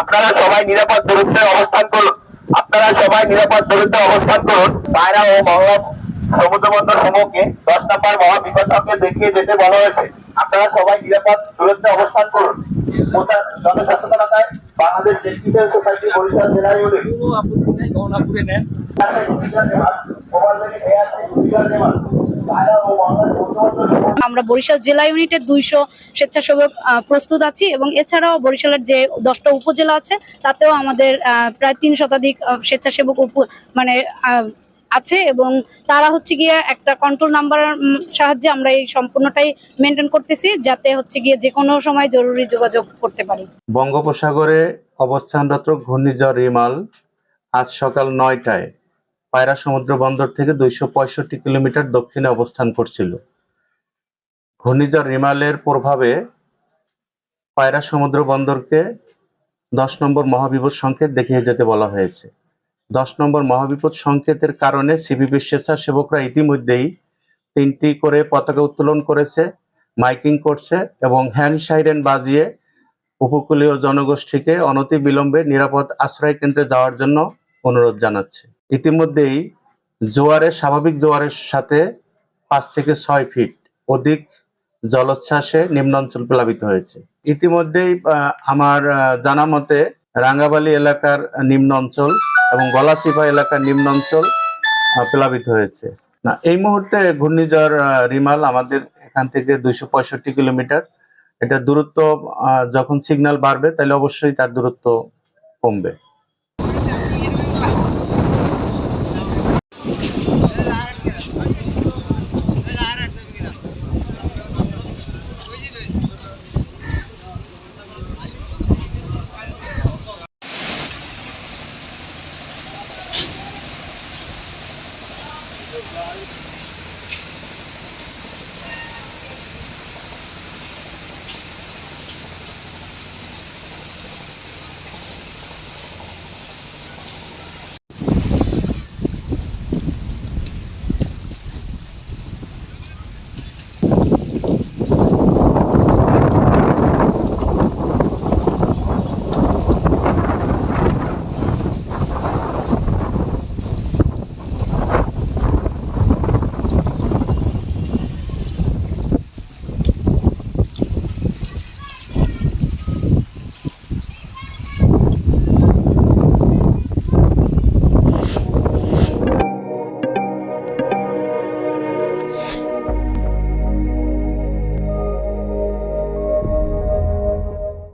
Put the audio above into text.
আপনারা সবাই নিরাপদ দূরত্বে অবস্থান করুন। আপনারা সবাই নিরাপদ দূরত্বে অবস্থান করুন। পায়রা ও মংলা সমুদ্র বন্দর সমূহকে দশ নম্বর মহাবিপদ সঙ্গে দেখিয়ে যেতে বলা হয়েছে। আপনারা সবাই নিরাপদ দূরত্বে অবস্থান করুন। মোটা বাংলাদেশ ডেস্টিনেশন সোসাইটি বরিশাল জেলা ইউনিট আমরা বরিশাল জেলা ইউনিটের দুইশো স্বেচ্ছাসেবক আহ, প্রস্তুত আছি এবং এছাড়াও বরিশালের যে দশটা উপজেলা আছে তাতেও আমাদের আহ, প্রায় তিন শতাধিক স্বেচ্ছাসেবক উপ- মানে আছে এবং তারা হচ্ছে গিয়ে একটা কন্ট্রোল নাম্বার সাহায্যে আমরা এই সম্পূর্ণটাই মেনটেন করতেছি যাতে হচ্ছে গিয়ে যে কোনো সময় জরুরি যোগাযোগ করতে পারি। বঙ্গোপসাগরে অবস্থানরত ঘূর্ণিঝড় রিমাল আজ সকাল নয়টায় পায়রা সমুদ্র বন্দর থেকে দুইশো পঁয়ষট্টি কিলোমিটার দক্ষিণে অবস্থান করছিল। ঘূর্ণিঝড় রিমালের প্রভাবে পায়রা সমুদ্র বন্দরকে দশ নম্বর মহাবিপদ সংকেত দেখিয়ে যেতে বলা হয়েছে। দশ নম্বর মহাবিপদ সংকেতের কারণে সিবিবি স্বেচ্ছাসেবকরা ইতিমধ্যেই তিনটি করে পতাকা উত্তোলন করেছে, মাইকিং করছে এবং হ্যান্ড সাইরেন বাজিয়ে উপকূলীয় জনগোষ্ঠীকে অনতি বিলম্বে নিরাপদ আশ্রয় কেন্দ্রে যাওয়ার জন্য অনুরোধ জানাচ্ছে। ইতিমধ্যেই জোয়ারের, স্বাভাবিক জোয়ারের সাথে পাঁচ থেকে ছয় ফিট অধিক জলোচ্ছ্বাসে নিম্নাঞ্চল প্লাবিত হয়েছে। ইতিমধ্যেই আমার জানা মতে রাঙ্গাবালি এলাকার নিম্ন অঞ্চল এবং গলাচিপা এলাকার নিম্ন অঞ্চল প্লাবিত হয়েছে। না, এই মুহূর্তে ঘূর্ণিঝড় রিমাল আমাদের এখান থেকে দুইশো পঁয়ষট্টি কিলোমিটার এটা দূরত্ব যখন সিগন্যাল বাড়বে তাহলে অবশ্যই তার দূরত্ব কমবে। Thank